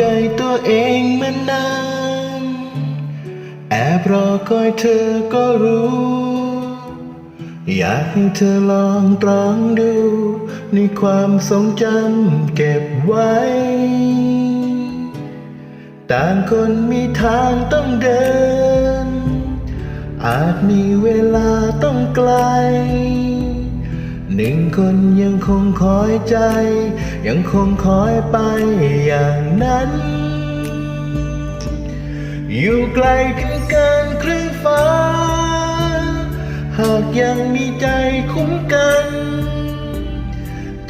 ใจตัวเองมานาน แอบรอคอยเธอก็รู้ อยากให้เธอลองตรองดู ในความทรงจำเก็บไว้ ต่างคนมีทางต้องเดิน อาจมีเวลาต้องไกล หนึ่งคนยังคงคอยใจ ยังคงคอยไปอย่างนั้น อยู่ไกลกันเกินครึ่งฟ้า หากยังมีใจคุ้มกัน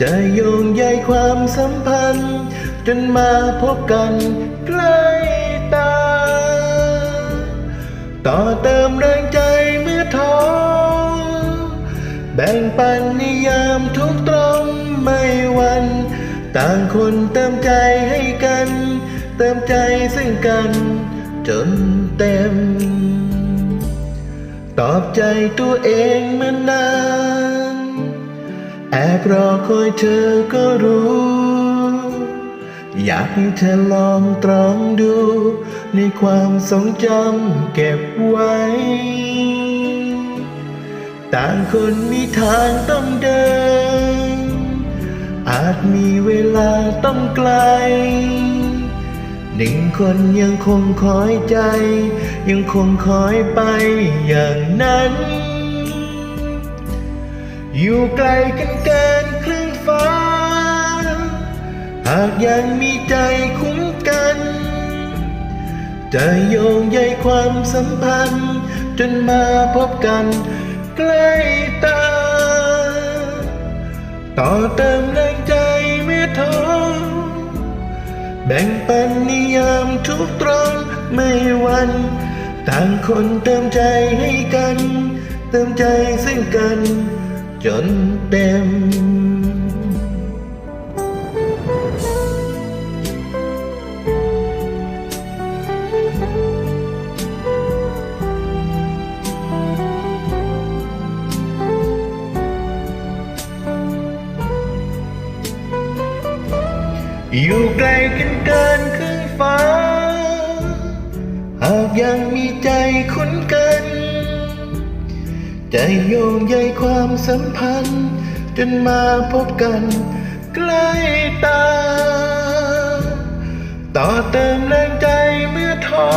จะโยงใยความสัมพันธ์ จนมาพบกันใกล้ ปันนิยามทุกตรงไม่วัน ต่างคนเติมใจให้กัน เติมใจซึ่งกัน จนเต็ม ตอบใจตัวเองมานานแอบรอคอยเธอก็รู้ อยากให้เธอลองตรองดู ในความทรงจำเก็บไว้ ต่างคนมีทางต้องเดิน อาจมีเวลาต้องไกล หนึ่งคนยังคงคอยใจ ยังคงคอยไปอย่างนั้น อยู่ไกลกันเกินครึ่งฟ้า หากยังมีใจคุ้มกัน จะโยงใยความสัมพันธ์ จนมาพบกัน ใกล้ตา ต่อเติมแรงใจเมื่อท้อแบ่งปันนิยามทุกตรงไม่วัน ต่างคนเติมใจให้กัน เติมใจซึ่งกัน จนเต็ม อยู่ไกลกันเกินครึ่งฟ้า หากยังมีใจคุ้นกัน ใจโยงใยความสัมพันธ์ จนมาพบกันใกล้ตา ต่อเติมแรงใจเมื่อท้อ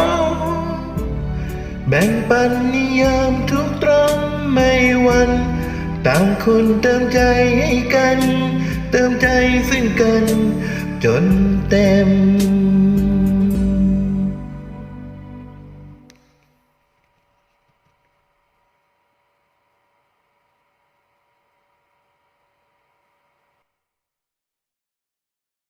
แบ่งปันนิยามทุกตรงไม่วัน ต่างคนเติมใจให้กัน เติมใจซึ่งกัน จนเต็ม